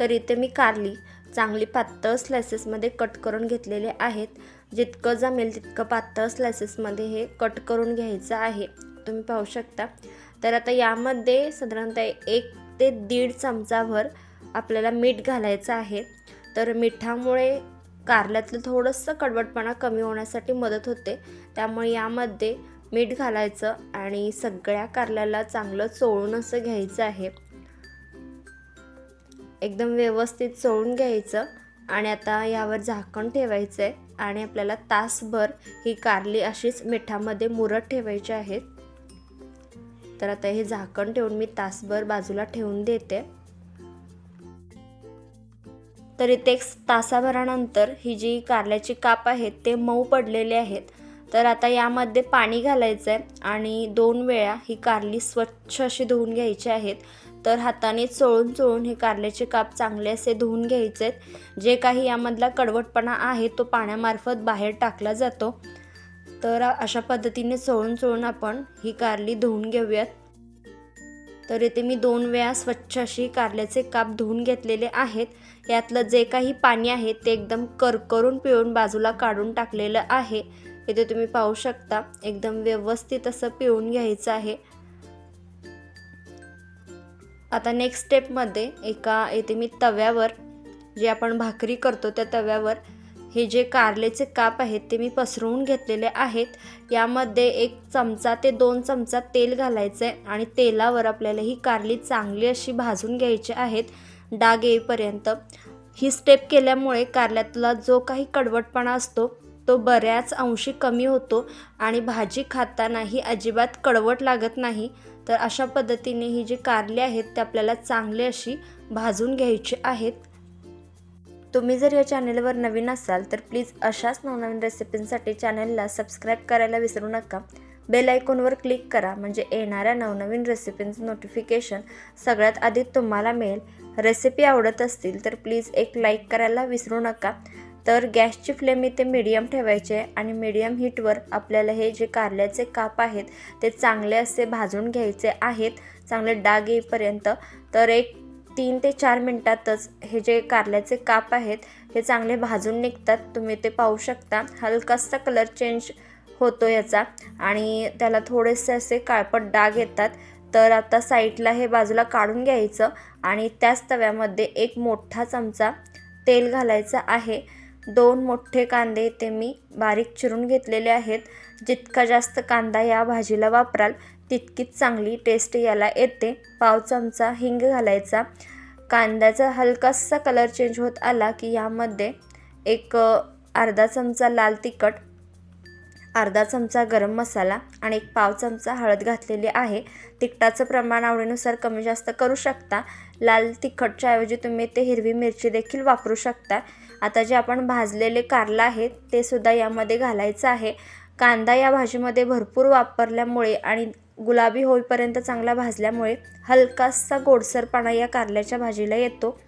तर इथे मी कारली. चांगली पातळ स्लायसेसमध्ये कट करून घेतलेले आहेत. जितकं जमेल तितकं पातळ स्लायसेसमध्ये हे कट करून घ्यायचं आहे. तुम्ही पाहू शकता. तर आता यामध्ये साधारणतः एक ते दीड चमचाभर आपल्याला मीठ घालायचं आहे. तर मिठामुळे कारल्यातलं थोडंसं कडवटपणा कमी होण्यासाठी मदत होते. त्यामुळे यामध्ये मीठ घालायचं आणि सगळ्या कारल्याला चांगलं चोळून असं घ्यायचं आहे. एकदम व्यवस्थित चोळून घ्यायचं आणि आता यावर झाकण ठेवायचं आहे आणि आपल्याला तासभर ही कारली अशीच मिठामध्ये मुरत ठेवायची आहेत तर आता हे झाकण ठेवून मी तासभर बाजूला ठेवून देते. तर इथे एक तासाभरानंतर ही जी कारल्याची काप आहेत ते मऊ पडलेले आहेत. तर आता यामध्ये पाणी घालायचं आहे आणि दोन वेळा ही कारली स्वच्छ अशी धुवून घ्यायची आहेत. तर हाताने चोळून चोळून हे कारल्याचे काप चांगले असे धुवून घ्यायचे आहेत. जे काही यामधला कडवटपणा आहे तो पाण्यामार्फत बाहेर टाकला जातो. तर अशा पद्धतीने चोळून चोळून आपण ही कारली धुवून घेऊयात. तर इथे मी दोन वेळा स्वच्छ अशी कारल्याचे काप धुवून घेतलेले आहेत. यातलं जे काही पाणी आहे ते एकदम करकरून पिळून बाजूला काढून टाकलेलं आहे. इथे तुम्ही पाहू शकता एकदम व्यवस्थित असं पिळून घ्यायचं आहे. आता नेक्स्ट स्टेपमध्ये एका येथे मी तव्यावर जे आपण भाकरी करतो त्या तव्यावर हे जे कारलेचे काप आहेत ते मी पसरवून घेतलेले आहेत. यामध्ये एक चमचा ते दोन चमचा तेल घालायचं आहे आणि तेलावर आपल्याला ही कारली चांगली अशी भाजून घ्यायची आहेत डाग येईपर्यंत. ही स्टेप केल्यामुळे कारल्यातला जो काही कडवटपणा असतो तो बऱ्याच अंशी कमी होतो आणि भाजी खातानाही अजिबात कडवट लागत नाही तर अशा पद्धतीने ही जी कारले आहेत ते आपल्याला चांगली अशी भाजून घ्यायची आहेत. तुम्ही जर या चॅनेलवर नवीन असाल तर प्लीज अशाच नवनवीन रेसिपींसाठी चॅनलला सबस्क्राईब करायला विसरू नका. बेल आयकॉनवर क्लिक करा म्हणजे येणाऱ्या नवनवीन रेसिपींचं नोटिफिकेशन सगळ्यात आधी तुम्हाला मिळेल. रेसिपी आवडत असतील तर प्लीज एक लाईक करायला विसरू नका. तर गॅसची फ्लेम इथे मीडियम ठेवायचे आणि मीडियम हीटवर आपल्याला हे जे कारल्याचे काप आहेत ते चांगले असे भाजून घ्यायचे आहेत चांगले डाग येईपर्यंत. तर एक तीन ते चार मिनटातच हे जे कारल्याचे काप आहेत हे चांगले भाजून निघतात. तुम्ही ते पाहू शकता. हलकासा कलर चेंज होतो याचा आणि त्याला थोडेसे असे काळपट डाग येतात. तर आता साईडला हे बाजूला काढून घ्यायचं आणि त्याच तव्यामध्ये एक मोठा चमचा तेल घालायचं आहे. दोन मोठे कांदे ते मी बारीक चिरून घेतलेले आहेत. जितका जास्त कांदा या भाजीला वापराल तितकीच चांगली टेस्ट याला येते. पाव चमचा हिंग घालायचा. कांद्याचा हलकासा कलर चेंज होत आला की यामध्ये एक अर्धा चमचा लाल तिखट अर्धा चमचा गरम मसाला आणि एक पाव चमचा हळद घातलेली आहे. तिखटाचं प्रमाण आवडीनुसार कमी जास्त करू शकता. लाल तिखटच्या ऐवजी तुम्ही ते हिरवी मिरची देखील वापरू शकता. आता जे आपण भाजलेले कारलं आहे ते सुद्धा यामध्ये घालायचं आहे. कांदा या भाजीमध्ये भरपूर वापरल्यामुळे आणि गुलाबी होईपर्यंत चांगला भाजल्यामुळे हलकासा गोडसरपणा या कारल्याच्या भाजीला येतो.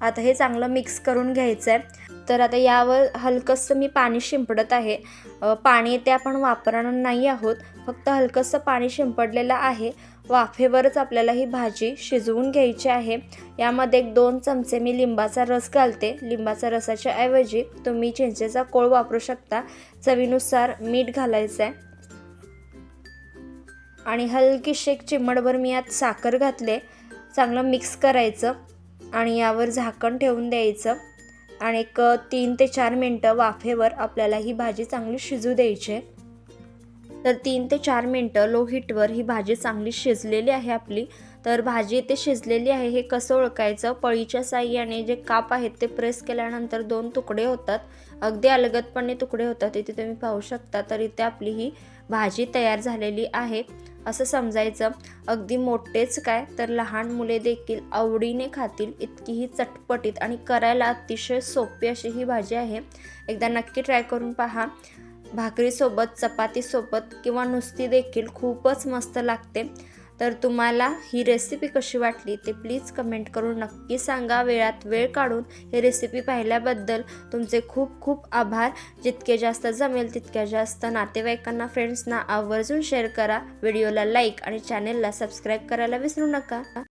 आता हे चांगलं मिक्स करून घ्यायचं आहे तर आता यावर हलकंसं मी पाणी शिंपडत आहे. पाणी ते आपण वापरणार नाही आहोत. फक्त हलकंसं पाणी शिंपडलेलं आहे. वाफेवरच आपल्याला ही भाजी शिजवून घ्यायची आहे. यामध्ये एक दोन चमचे मी लिंबाचा रस घालते. लिंबाच्या रसाच्या ऐवजी तुम्ही चिंचेचा कोळ वापरू शकता. चवीनुसार मीठ घालायचं आहे आणि हलकीशी एक चिमडभर मी यात साखर घातले. चांगलं मिक्स करायचं. आणि यावर झाकण ठेवून द्यायचं. आणि एक तीन ते चार मिनटं वाफेवर आपल्याला ही भाजी चांगली शिजू द्यायची आहे. तर तीन ते चार मिनटं लो हीटवर ही भाजी चांगली शिजलेली आहे आपली. तर भाजी इथे शिजलेली आहे. हे कसं ओळखायचं? पळीच्या साह्याने जे काप आहेत ते प्रेस केल्यानंतर दोन तुकडे होतात. अगदी अलगदपणे तुकडे होतात. इथे तुम्ही पाहू शकता तर इथे आपली ही भाजी तयार झालेली आहे. असं समजायचं. अगदी मोठेच काय तर लहान मुले देखील आवडीने खातील. इतकी ही चटपटीत आणि करायला अतिशय सोपी अशी ही भाजी आहे. एकदा नक्की ट्राय करून पहा. भाकरीसोबत चपातीसोबत किंवा नुसती देखील खूपच मस्त लागते. तर तुम्हाला ही रेसिपी कशी वाटली ते प्लीज कमेंट करून नक्की सांगा. वेळात वेळ काढून ही रेसिपी पाहिल्याबद्दल तुमचे खूप खूप आभार. जितके जास्त जमेल तितक्या जास्त नातेवाईकांना फ्रेंड्सना आवर्जून शेअर करा. व्हिडिओला लाईक आणि चॅनेलला सबस्क्राईब करायला विसरू नका.